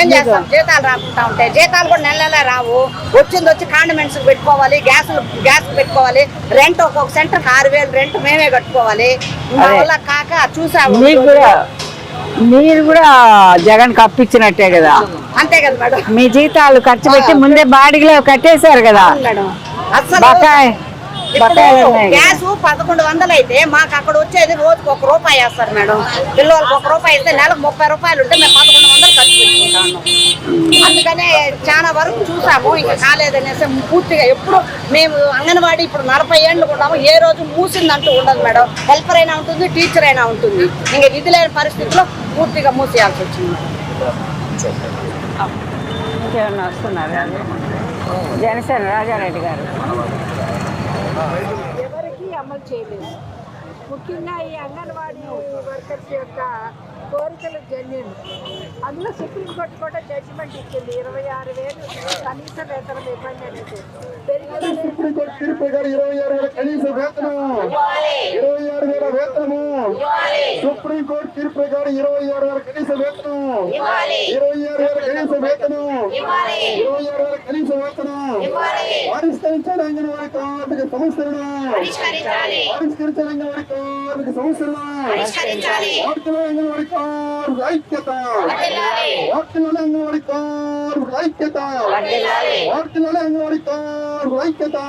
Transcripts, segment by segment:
ఏం చేస్తాం? జీతాలు రాకుండా ఉంటాయి జీతాలు కూడా నెల నెల రావు. వచ్చింది వచ్చి కాండిమెంట్స్ పెట్టుకోవాలి గ్యాస్ గ్యాస్ పెట్టుకోవాలి. రెంట్ ఒక్కొక్క సెంటర్ ఆరు వేలు రెంట్ మేమే కట్టుకోవాలి. వల్ల కాక చూసాము మీరు కూడా జగన్ కప్పించినట్టే కదా. అంతే కదా మేడం. మీ జీతాలు ఖర్చు పెట్టి ముందే బాడీలో కట్టేశారు కదా. అసలు గ్యాస్ పదకొండు వందలు అయితే మాకు అక్కడ వచ్చేది రోజుకి ఒక రూపాయి వేస్తారు మేడం. పిల్లలకి ఒక రూపాయి ఇస్తే నెలకు ముప్పై రూపాయలు ఉంటే మేము పదకొండు వందలు ఖర్చు పెట్టుకుంటాము. అందుకనే చాలా వరకు చూసాము ఇంకా కాలేదనేసి పూర్తిగా ఎప్పుడు మేము అంగన్వాడీ ఇప్పుడు నలభై ఏళ్ళు ఉన్నాము ఏ రోజు మూసిందంటూ ఉండదు మేడం. హెల్పర్ అయినా ఉంటుంది టీచర్ అయినా ఉంటుంది. ఇంకా విధి లేని పరిస్థితిలో పూర్తిగా మూసేయాల్సి వచ్చింది వస్తున్నారు జనసేన రాజారెడ్డి గారు. ఎవరికి అమలు చేయలేదు. ముఖ్యంగా ఈ అంగన్వాడీ వర్కర్స్ యొక్క కోరికలు జన్యులు అందులో సుప్రీంకోర్టు కూడా జడ్జిమెంట్ ఇచ్చింది. ఇరవై ఆరు వేలు కనీస వేతనం ఇవ్వండి అనేది పెరిగిన సుప్రీంకోర్టు తీర్పు ఇరవై ఆరు వేల కనీస వేతనం. ఇరవై ఆరు వేల వేతనము. సుప్రీంకోర్టు తీర్పు ప్రకారం ఇరవై ఆరు వేల కనీస వేతనం. ఇరవై ఆరు వేల కనీస వేతనం. ఇరవై ఆరు వేల కనీస వేతనం. పరిష్కరించాలి అంగన్వాడీ కార్మిక సమస్యలను పరిష్కరించాలి. అంగన్వాడీ కార్మిక సమస్యలను వార్తలు అంగన్వాడీ கோர் ஐக்கியதா ஓட்டுநர் அங்கோடி கோர் ஐக்கியதா ஓட்டுநர் அங்கோடி கோர் ஐக்கியதா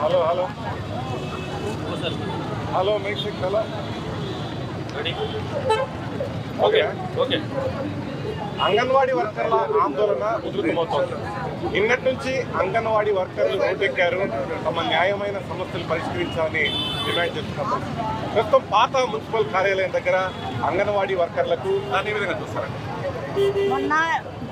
hello hello hello music hello ready okay okay anganwadi वर्करला आंदोलन उधृत महत्वाचं నిన్నటి నుంచి అంగన్వాడీ వర్కర్లు రోడ్డెక్కారు. తమ న్యాయమైన సమస్యలు పరిష్కరించాలని డిమాండ్ చేస్తున్నారు. ప్రస్తుతం పాత మున్సిపల్ కార్యాలయం దగ్గర అంగన్వాడీ వర్కర్లకు దాని విధంగా చూస్తారండి?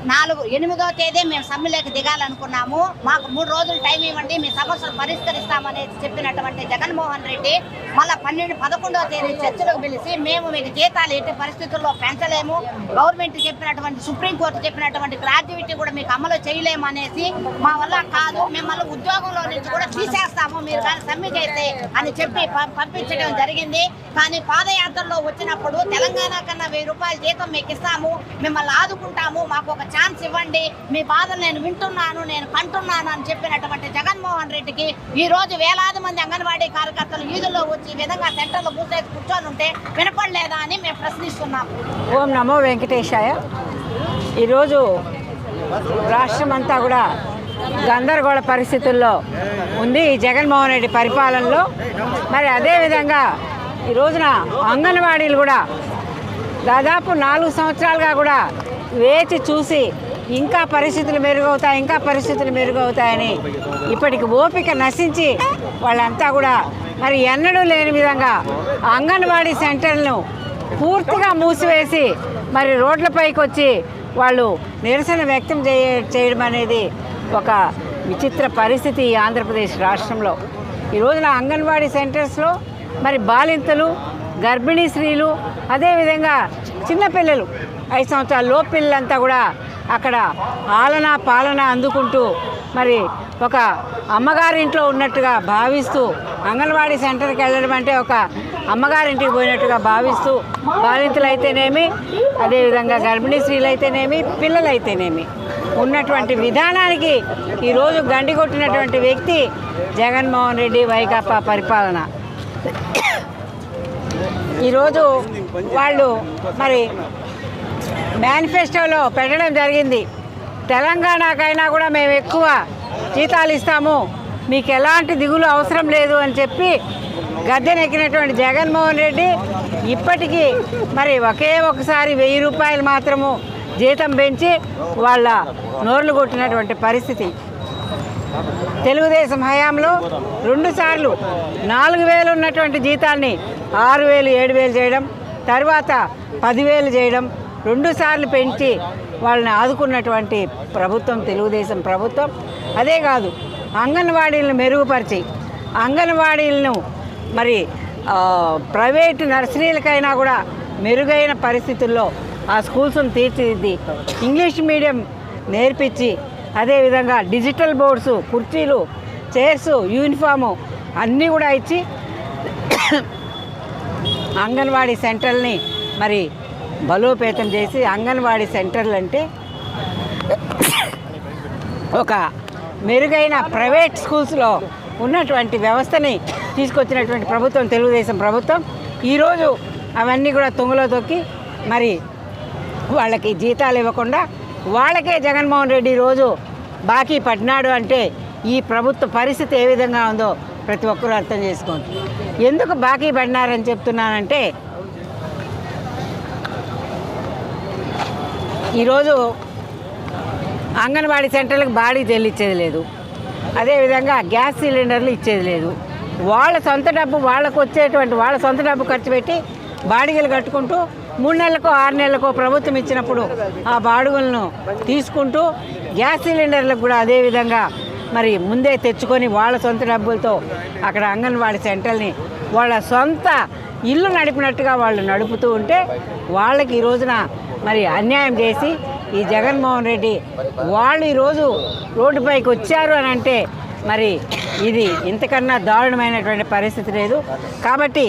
నాలుగు ఎనిమిదో తేదీ మేము సమ్మెలోకి దిగాలనుకున్నాము. మాకు మూడు రోజులు టైం ఇవ్వండి మీ సమస్యలు పరిష్కరిస్తామని చెప్పినటువంటి జగన్మోహన్ రెడ్డి మళ్ళీ పన్నెండు పదకొండవ తేదీ చర్చలకు పిలిచి మేము మీకు జీతాలు ఎట్టి పరిస్థితుల్లో పెంచలేము. గవర్నమెంట్ చెప్పినటువంటి సుప్రీంకోర్టు చెప్పినటువంటి గ్రాడ్యుయేటీ కూడా మీకు అమలు చేయలేము అనేసి మా వల్ల కాదు. మిమ్మల్ని ఉద్యోగంలో నుంచి కూడా తీసేస్తాము మీరు కానీ సమ్మె చేస్తే అని చెప్పి ప- పంపించడం జరిగింది. కానీ పాదయాత్రలో వచ్చినప్పుడు తెలంగాణ కన్నా వెయ్యి రూపాయల జీతం మీకు ఇస్తాము మిమ్మల్ని ఆదుకుంటాము మాకు ఒక ఛాన్స్ ఇవ్వండి. మీ బాధలు నేను వింటున్నాను నేను కంటున్నాను అని చెప్పినటువంటి జగన్మోహన్ రెడ్డికి ఈరోజు వేలాది మంది అంగన్వాడీ కార్యకర్తలు వీధుల్లో వచ్చి ఈ విధంగా సెంటర్లో కూర్చొని కూర్చొని ఉంటే వినపడలేదా అని మేము ప్రశ్నిస్తున్నాం. ఓం నమో వెంకటేశాయ. ఈరోజు రాష్ట్రం అంతా కూడా గందరగోళ పరిస్థితుల్లో ఉంది ఈ జగన్మోహన్ రెడ్డి పరిపాలనలో. మరి అదేవిధంగా ఈ రోజున అంగన్వాడీలు కూడా దాదాపు నాలుగు సంవత్సరాలుగా కూడా వేచి చూసి ఇంకా పరిస్థితులు మెరుగవుతాయి ఇంకా పరిస్థితులు మెరుగవుతాయని ఇప్పటికి ఓపిక నశించి వాళ్ళంతా కూడా మరి ఎన్నడూ లేని విధంగా అంగన్వాడీ సెంటర్లను పూర్తిగా మూసివేసి మరి రోడ్లపైకి వచ్చి వాళ్ళు నిరసన వ్యక్తం చేయ చేయడం అనేది ఒక విచిత్ర పరిస్థితి ఈ ఆంధ్రప్రదేశ్ రాష్ట్రంలో. ఈ రోజున అంగన్వాడీ సెంటర్స్లో మరి బాలింతలు గర్భిణీ స్త్రీలు అదేవిధంగా చిన్నపిల్లలు ఐదు సంవత్సరాల లోపు పిల్లలంతా కూడా అక్కడ ఆలన పాలన అందుకుంటూ మరి ఒక అమ్మగారింట్లో ఉన్నట్టుగా భావిస్తూ అంగన్వాడీ సెంటర్కి వెళ్ళడం అంటే ఒక అమ్మగారింటికి పోయినట్టుగా భావిస్తూ బాలింతలు అయితేనేమి అదేవిధంగా గర్భిణీ స్త్రీలు అయితేనేమి పిల్లలు అయితేనేమి ఉన్నటువంటి విధానానికి ఈరోజు గండి కొట్టినటువంటి వ్యక్తి జగన్మోహన్ రెడ్డి వైకాపా పరిపాలన. ఈరోజు వాళ్ళు మరి మేనిఫెస్టోలో పెట్టడం జరిగింది. తెలంగాణకైనా కూడా మేము ఎక్కువ జీతాలు ఇస్తాము. మీకు ఎలాంటి దిగులు అవసరం లేదు అని చెప్పి గద్దెనెక్కినటువంటి జగన్మోహన్ రెడ్డి ఇప్పటికీ మరి ఒకే ఒకసారి వెయ్యి రూపాయలు మాత్రము జీతం పెంచి వాళ్ళ నోర్లు కొట్టినటువంటి పరిస్థితి. తెలుగుదేశం హయాంలో రెండుసార్లు నాలుగు వేలు ఉన్నటువంటి జీతాన్ని ఆరు వేలు ఏడు వేలు చేయడం తర్వాత పదివేలు చేయడం రెండు సార్లు పెంచి వాళ్ళని ఆదుకున్నటువంటి ప్రభుత్వం తెలుగుదేశం ప్రభుత్వం. అదే కాదు అంగన్వాడీలను మెరుగుపరిచి అంగన్వాడీలను మరి ప్రైవేట్ ప్రైవేటు నర్సరీలకైనా కూడా మెరుగైన పరిస్థితుల్లో ఆ స్కూల్స్ను తీర్చిదిద్ది ఇంగ్లీష్ మీడియం నేర్పించి అదేవిధంగా డిజిటల్ బోర్డ్స్ కుర్చీలు చైర్స్ యూనిఫాము అన్నీ కూడా ఇచ్చి అంగన్వాడీ సెంటర్ని మరి బలోపేతం చేసి అంగన్వాడీ సెంటర్లు అంటే ఒక మెరుగైన ప్రైవేట్ స్కూల్స్లో ఉన్నటువంటి వ్యవస్థని తీసుకొచ్చినటువంటి ప్రభుత్వం తెలుగుదేశం ప్రభుత్వం. ఈరోజు అవన్నీ కూడా తుంగలో తొక్కి మరి వాళ్ళకి జీతాలు ఇవ్వకుండా వాళ్ళకే జగన్మోహన్ రెడ్డి రోజు బాకీ పడినాడు అంటే ఈ ప్రభుత్వ పరిస్థితి ఏ విధంగా ఉందో ప్రతి ఒక్కరూ అర్థం చేసుకోండి. ఎందుకు బాకీ పడినారని చెప్తున్నానంటే ఈరోజు అంగన్వాడీ సెంటర్లకు బాడీ చెల్లించేది లేదు. అదేవిధంగా గ్యాస్ సిలిండర్లు ఇచ్చేది లేదు. వాళ్ళ సొంత డబ్బు వాళ్ళకు వచ్చేటువంటి వాళ్ళ సొంత డబ్బు ఖర్చు పెట్టి బాడిగలు కట్టుకుంటూ మూడు నెలలకో ఆరు నెలలకో ప్రభుత్వం ఇచ్చినప్పుడు ఆ బాడుగులను తీసుకుంటూ గ్యాస్ సిలిండర్లకు కూడా అదేవిధంగా మరి ముందే తెచ్చుకొని వాళ్ళ సొంత డబ్బులతో అక్కడ అంగన్వాడీ సెంటర్ని వాళ్ళ సొంత ఇల్లు నడిపినట్టుగా వాళ్ళు నడుపుతూ ఉంటే వాళ్ళకి ఈ రోజున మరి అన్యాయం చేసి ఈ జగన్మోహన్ రెడ్డి వాళ్ళు ఈరోజు రోడ్డుపైకి వచ్చారు అని అంటే మరి ఇది ఇంతకన్నా దారుణమైనటువంటి పరిస్థితి లేదు. కాబట్టి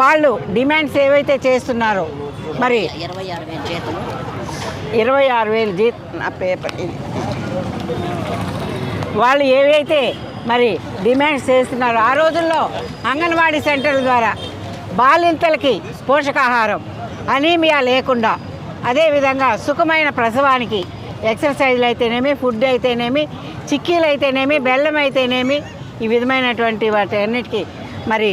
వాళ్ళు డిమాండ్స్ ఏవైతే చేస్తున్నారో మరి ఇరవై ఆరు వేలు జీతం ఇరవై ఆరు వేలు జీ నా పేపర్ ఇది. వాళ్ళు ఏవైతే మరి డిమాండ్స్ చేస్తున్నారో ఆ రోజుల్లో అంగన్వాడీ సెంటర్ల ద్వారా బాలింతలకి పోషకాహారం అనీమియా లేకుండా అదేవిధంగా సుఖమైన ప్రసవానికి ఎక్సర్సైజ్లు అయితేనేమి ఫుడ్ అయితేనేమి చిక్కీలు అయితేనేమి బెల్లం అయితేనేమి ఈ విధమైనటువంటి వాటి అన్నిటికీ మరి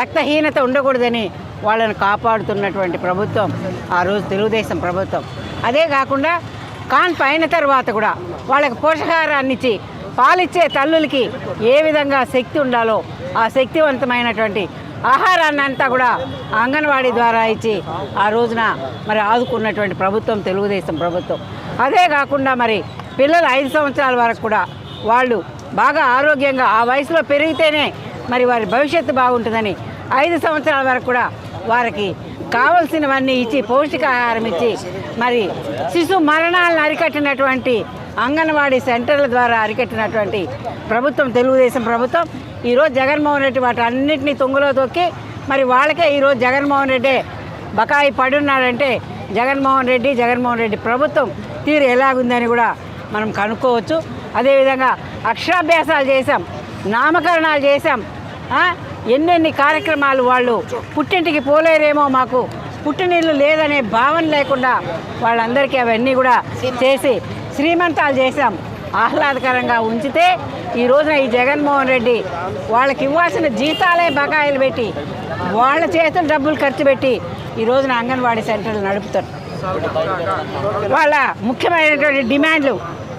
రక్తహీనత ఉండకూడదని వాళ్ళని కాపాడుతున్నటువంటి ప్రభుత్వం ఆ రోజు తెలుగుదేశం ప్రభుత్వం. అదే కాకుండా కాన్పు అయిన తర్వాత కూడా వాళ్ళకి పోషకాహారాన్ని ఇచ్చి పాలిచ్చే తల్లులకి ఏ విధంగా శక్తి ఉండాలో ఆ శక్తివంతమైనటువంటి ఆహారాన్ని అంతా కూడా అంగన్వాడీ ద్వారా ఇచ్చి ఆ రోజున మరి ఆదుకున్నటువంటి ప్రభుత్వం తెలుగుదేశం ప్రభుత్వం. అదే కాకుండా మరి పిల్లలు ఐదు సంవత్సరాల వరకు కూడా వాళ్ళు బాగా ఆరోగ్యంగా ఆ వయసులో పెరిగితేనే మరి వారి భవిష్యత్తు బాగుంటుందని ఐదు సంవత్సరాల వరకు కూడా వారికి కావలసినవన్నీ ఇచ్చి పౌష్టికాహారం ఇచ్చి మరి శిశు మరణాలను అరికట్టినటువంటి అంగన్వాడీ సెంటర్ల ద్వారా అరికట్టినటువంటి ప్రభుత్వం తెలుగుదేశం ప్రభుత్వం ఈరోజు జగన్మోహన్ రెడ్డి వాటి అన్నింటినీ తుంగలో తొక్కి మరి వాళ్ళకే ఈరోజు జగన్మోహన్ రెడ్డి బకాయి పడున్నాడంటే జగన్మోహన్ రెడ్డి జగన్మోహన్ రెడ్డి ప్రభుత్వం తీరు ఎలాగుందని కూడా మనం కనుక్కోవచ్చు. అదేవిధంగా అక్షరాభ్యాసాలు చేశాం నామకరణాలు చేశాం ఎన్నెన్ని కార్యక్రమాలు వాళ్ళు పుట్టింటికి పోలేరేమో మాకు. పుట్టినీళ్ళు లేదనే భావన లేకుండా వాళ్ళందరికీ అవన్నీ కూడా చేసి శ్రీమంతాలు చేశాం. ఆహ్లాదకరంగా ఉంచితే ఈ రోజున ఈ జగన్మోహన్ రెడ్డి వాళ్ళకి ఇవ్వాల్సిన జీతాలే బకాయిలు పెట్టి వాళ్ళ చేతులు డబ్బులు ఖర్చు పెట్టి ఈ రోజున అంగన్వాడీ సెంటర్లు నడుపుతారు. వాళ్ళ ముఖ్యమైనటువంటి డిమాండ్లు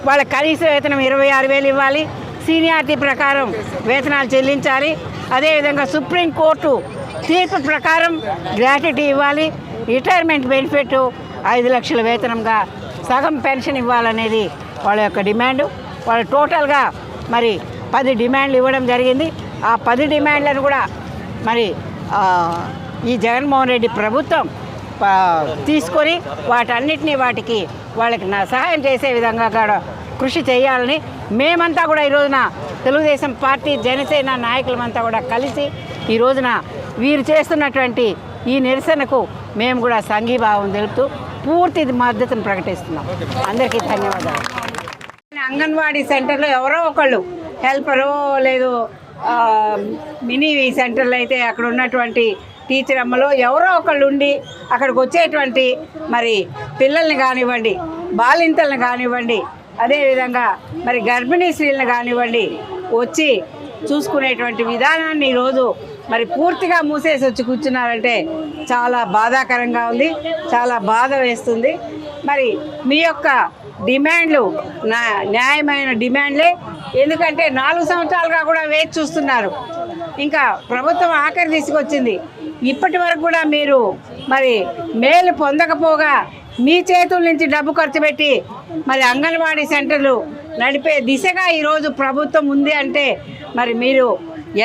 వాళ్ళ కనీస వేతనం ఇరవై ఆరు వేలు ఇవ్వాలి సీనియారిటీ ప్రకారం వేతనాలు చెల్లించాలి అదేవిధంగా సుప్రీంకోర్టు తీర్పు ప్రకారం గ్రాట్యుటీ ఇవ్వాలి రిటైర్మెంట్ బెనిఫిట్ ఐదు లక్షల వేతనంగా సగం పెన్షన్ ఇవ్వాలనేది వాళ్ళ యొక్క డిమాండు. వాళ్ళు టోటల్గా మరి పది డిమాండ్లు ఇవ్వడం జరిగింది. ఆ పది డిమాండ్లను కూడా మరి ఈ జగన్మోహన్ రెడ్డి ప్రభుత్వం తీసుకొని వాటన్నిటినీ వాటికి వాళ్ళకి నా సహాయం చేసే విధంగా కూడా కృషి చేయాలని మేమంతా కూడా ఈ రోజున తెలుగుదేశం పార్టీ జనసేన నాయకులమంతా కూడా కలిసి ఈ రోజున వీరు చేస్తున్నటువంటి ఈ నిరసనకు మేము కూడా సంఘీభావం తెలుపుతూ పూర్తి మద్దతును ప్రకటిస్తున్నాం. అందరికీ ధన్యవాదాలు. అంగన్వాడీ సెంటర్లో ఎవరో ఒకళ్ళు హెల్పరో లేదు మినీ సెంటర్లో అయితే అక్కడ ఉన్నటువంటి టీచర్ అమ్మలో ఎవరో ఒకళ్ళు ఉండి అక్కడికి వచ్చేటువంటి మరి పిల్లల్ని కానివ్వండి బాలింతలను కానివ్వండి అదేవిధంగా మరి గర్భిణీ స్త్రీలను కానివ్వండి వచ్చి చూసుకునేటువంటి విధానాన్ని ఈరోజు మరి పూర్తిగా మూసేసి వచ్చి కూర్చున్నారంటే చాలా బాధాకరంగా ఉంది చాలా బాధ వేస్తుంది. మరి మీ యొక్క డిమాండ్లు నా న్యాయమైన డిమాండ్లే ఎందుకంటే నాలుగు సంవత్సరాలుగా కూడా వేచి చూస్తున్నారు. ఇంకా ప్రభుత్వం ఆఖరి తీసుకొచ్చింది ఇప్పటి వరకు కూడా మీరు మరి మేలు పొందకపోగా మీ చేతుల నుంచి డబ్బు ఖర్చు పెట్టి మరి అంగన్వాడీ సెంటర్లు నడిపే దిశగా ఈరోజు ప్రభుత్వం ఉంది అంటే మరి మీరు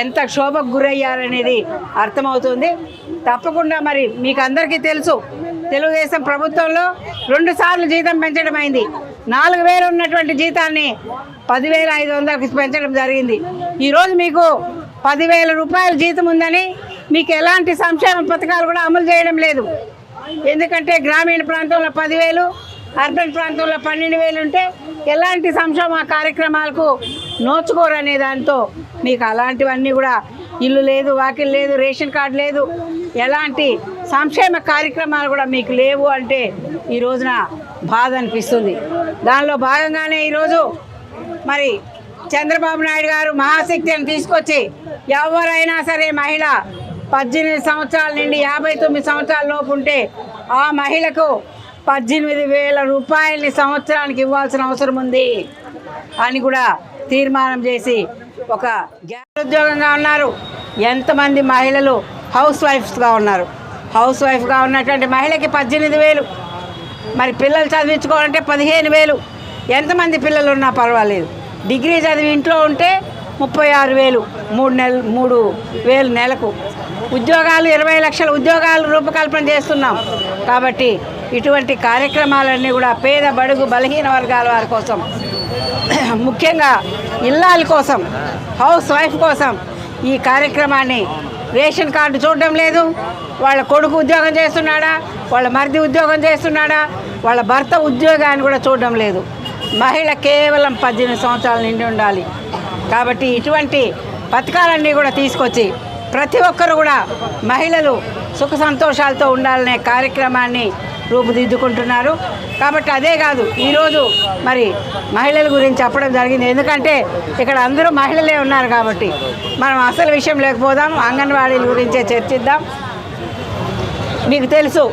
ఎంత క్షోభకు గురయ్యారనేది అర్థమవుతుంది. తప్పకుండా మరి మీకు అందరికీ తెలుసు తెలుగుదేశం ప్రభుత్వంలో రెండు సార్లు జీతం పెంచడం అయింది. నాలుగు వేలు ఉన్నటువంటి జీతాన్ని పదివేల ఐదు వందలకి పెంచడం జరిగింది. ఈరోజు మీకు పదివేల రూపాయల జీతం ఉందని మీకు ఎలాంటి సంక్షేమ పథకాలు కూడా అమలు చేయడం లేదు. ఎందుకంటే గ్రామీణ ప్రాంతంలో పదివేలు అర్బన్ ప్రాంతంలో పన్నెండు వేలు ఉంటే ఎలాంటి సంక్షేమ కార్యక్రమాలకు నోచుకోరనే దాంతో మీకు అలాంటివన్నీ కూడా ఇల్లు లేదు వాకిల్ లేదు రేషన్ కార్డు లేదు. ఎలాంటి సంక్షేమ కార్యక్రమాలు కూడా మీకు లేవు అంటే ఈ రోజున బాధ అనిపిస్తుంది. దానిలో భాగంగానే ఈరోజు మరి చంద్రబాబు నాయుడు గారు మహాశక్తిని తీసుకొచ్చి ఎవరైనా సరే మహిళ పద్దెనిమిది సంవత్సరాల నుండి యాభై తొమ్మిది సంవత్సరాల లోపు ఉంటే ఆ మహిళకు పద్దెనిమిది వేల రూపాయలని సంవత్సరానికి ఇవ్వాల్సిన అవసరం ఉంది అని కూడా తీర్మానం చేసి ఒక గ్యాస్ ఉద్యోగంగా ఉన్నారు. ఎంతమంది మహిళలు హౌస్ వైఫ్స్గా ఉన్నారు. హౌస్ వైఫ్గా ఉన్నటువంటి మహిళకి పద్దెనిమిది వేలు. మరి పిల్లలు చదివించుకోవాలంటే పదిహేను వేలు. ఎంతమంది పిల్లలు ఉన్నా పర్వాలేదు. డిగ్రీ చదివి ఇంట్లో ఉంటే ముప్పై ఆరు వేలు. మూడు నెల మూడు వేలు నెలకు. ఉద్యోగాలు ఇరవై లక్షల ఉద్యోగాలు రూపకల్పన చేస్తున్నాం. కాబట్టి ఇటువంటి కార్యక్రమాలన్నీ కూడా పేద బడుగు బలహీన వర్గాల వారి కోసం ముఖ్యంగా ఇల్లాల కోసం హౌస్ వైఫ్ కోసం ఈ కార్యక్రమాన్ని రేషన్ కార్డు చూడడం లేదు. వాళ్ళ కొడుకు ఉద్యోగం చేస్తున్నాడా? వాళ్ళ మరిది ఉద్యోగం చేస్తున్నాడా? వాళ్ళ భర్త ఉద్యోగాన్ని కూడా చూడడం లేదు. మహిళ కేవలం పద్దెనిమిది సంవత్సరాల నిండి ఉండాలి. కాబట్టి ఇటువంటి పథకాలన్నీ కూడా తీసుకొచ్చి ప్రతి ఒక్కరు కూడా మహిళలు సుఖ సంతోషాలతో ఉండాలనే కార్యక్రమాన్ని రూపుదిద్దుకుంటున్నారు. కాబట్టి అదే కాదు ఈరోజు మరి మహిళల గురించి చెప్పడం జరిగింది. ఎందుకంటే ఇక్కడ అందరూ మహిళలే ఉన్నారు కాబట్టి మనం అసలు విషయం లేకపోదాం అంగన్వాడీల గురించే చర్చిద్దాం. మీకు తెలుసు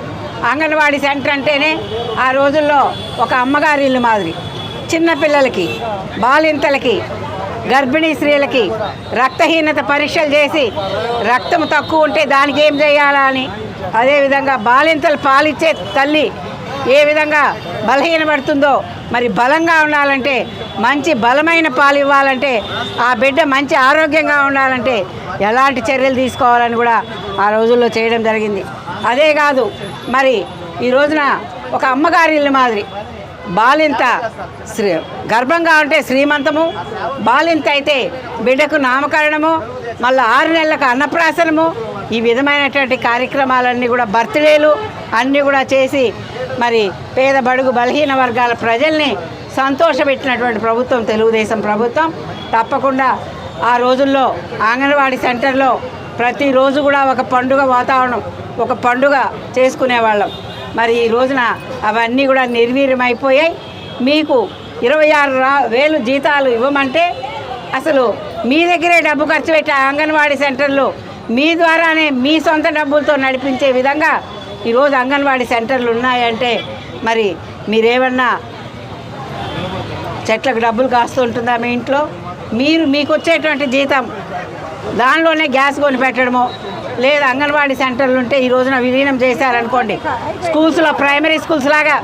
అంగన్వాడీ సెంటర్ అంటేనే ఆ రోజుల్లో ఒక అమ్మగారి ఇల్లు మాదిరి. చిన్నపిల్లలకి బాలింతలకి గర్భిణీ స్త్రీలకి రక్తహీనత పరీక్షలు చేసి రక్తం తక్కువ ఉంటే దానికి ఏం చేయాలని అదేవిధంగా బాలింతలు పాలిచ్చే తల్లి ఏ విధంగా బలహీనపడుతుందో మరి బలంగా ఉండాలంటే మంచి బలమైన పాలు ఇవ్వాలంటే ఆ బిడ్డ మంచి ఆరోగ్యంగా ఉండాలంటే ఎలాంటి చర్యలు తీసుకోవాలని కూడా ఆ రోజుల్లో చేయడం జరిగింది. అదే కాదు మరి ఈ రోజున ఒక అమ్మగారి ఇల్లు మాదిరి. బాలింత శ్రీ గర్భంగా ఉంటే శ్రీమంతము బాలింత అయితే బిడ్డకు నామకరణము మళ్ళీ ఆరు నెలలకు అన్నప్రాసనము ఈ విధమైనటువంటి కార్యక్రమాలన్నీ కూడా బర్త్డేలు అన్నీ కూడా చేసి మరి పేద బడుగు బలహీన వర్గాల ప్రజల్ని సంతోషపెట్టినటువంటి ప్రభుత్వం తెలుగుదేశం ప్రభుత్వం. తప్పకుండా ఆ రోజుల్లో అంగన్వాడీ సెంటర్లో ప్రతిరోజు కూడా ఒక పండుగ వాతావరణం ఒక పండుగ చేసుకునేవాళ్ళం. మరి ఈ రోజున అవన్నీ కూడా నిర్వీర్యమైపోయాయి. మీకు ఇరవై ఆరు రా వేలు జీతాలు ఇవ్వమంటే అసలు మీ దగ్గరే డబ్బు ఖర్చు పెట్టే అంగన్వాడీ సెంటర్లో మీ ద్వారానే మీ సొంత డబ్బులతో నడిపించే విధంగా ఈరోజు అంగన్వాడీ సెంటర్లు ఉన్నాయంటే మరి మీరేమన్నా చెట్లకు డబ్బులు కాస్తుంటుందా మీ ఇంట్లో? మీరు మీకు వచ్చేటువంటి జీతం దానిలోనే గ్యాస్ కొని పెట్టడమో లేదా అంగన్వాడీ సెంటర్లు ఉంటే ఈ రోజున విలీనం చేశారనుకోండి. స్కూల్స్లో ప్రైమరీ స్కూల్స్ లాగా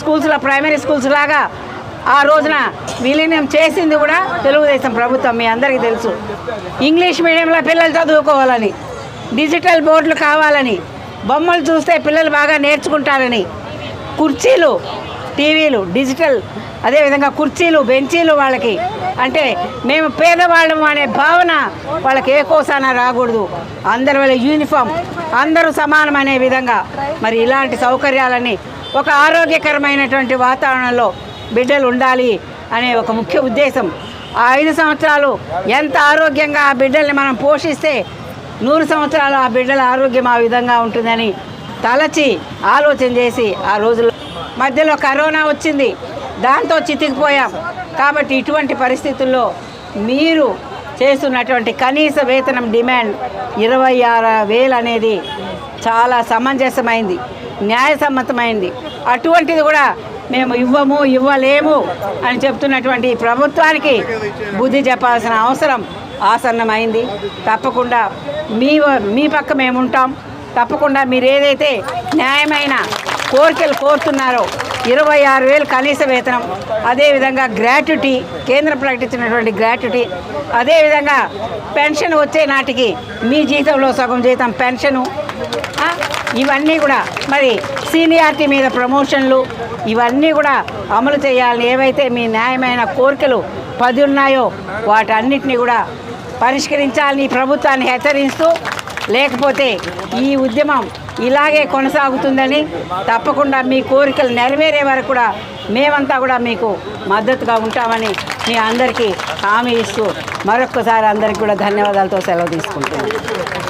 స్కూల్స్లో ప్రైమరీ స్కూల్స్ లాగా ఆ రోజున విలీనం చేసింది కూడా తెలుగుదేశం ప్రభుత్వం మీ అందరికీ తెలుసు. ఇంగ్లీష్ మీడియంలో పిల్లలు చదువుకోవాలని డిజిటల్ బోర్డులు కావాలని బొమ్మలు చూస్తే పిల్లలు బాగా నేర్చుకుంటారని కుర్చీలు టీవీలు డిజిటల్ అదేవిధంగా కుర్చీలు బెంచీలు వాళ్ళకి. అంటే మేము పేదవాళ్ళము అనే భావన వాళ్ళకి ఏ కోసాన రాకూడదు. అందరి వాళ్ళ యూనిఫామ్ అందరూ సమానం అనే విధంగా. మరి ఇలాంటి సౌకర్యాలని ఒక ఆరోగ్యకరమైనటువంటి వాతావరణంలో బిడ్డలు ఉండాలి అనే ఒక ముఖ్య ఉద్దేశం. ఆ ఐదు సంవత్సరాలు ఎంత ఆరోగ్యంగా ఆ బిడ్డల్ని మనం పోషిస్తే నూరు సంవత్సరాలు ఆ బిడ్డల ఆరోగ్యం ఆ విధంగా ఉంటుందని తలచి ఆలోచన చేసి ఆ రోజుల్లో మధ్యలో కరోనా వచ్చింది. దాంతో చితికిపోయాం. కాబట్టి ఇటువంటి పరిస్థితుల్లో మీరు చేస్తున్నటువంటి కనీస వేతనం డిమాండ్ ఇరవై ఆరు వేలు అనేది చాలా సమంజసమైంది. న్యాయసమ్మతమైంది. అటువంటిది కూడా మేము ఇవ్వము ఇవ్వలేము అని చెప్తున్నటువంటి ప్రభుత్వానికి బుద్ధి చెప్పాల్సిన అవసరం ఆసన్నమైంది. తప్పకుండా మీ మీ పక్క మేము ఉంటాం తప్పకుండా మీరు ఏదైతే న్యాయమైన కోరికలు కోరుతున్నారో ఇరవై ఆరు వేలు కనీస వేతనం అదేవిధంగా గ్రాట్యుటీ కేంద్రం ప్రకటించినటువంటి గ్రాట్యుటీ అదేవిధంగా పెన్షన్ వచ్చే నాటికి మీ జీతంలో సగం జీతం పెన్షను ఇవన్నీ కూడా మరి సీనియారిటీ మీద ప్రమోషన్లు ఇవన్నీ కూడా అమలు చేయాలని ఏవైతే మీ న్యాయమైన కోరికలు పది ఉన్నాయో వాటన్నిటిని కూడా పరిష్కరించాలని ఈ ప్రభుత్వాన్ని హెచ్చరిస్తూ లేకపోతే ఈ ఉద్యమం ఇలాగే కొనసాగుతుందని తప్పకుండా మీ కోరికలు నెరవేరే వరకు కూడా మేమంతా కూడా మీకు మద్దతుగా ఉంటామని మీ అందరికీ హామీ ఇస్తూ మరొక్కసారి అందరికీ కూడా ధన్యవాదాలతో సెలవు తీసుకుంటున్నాను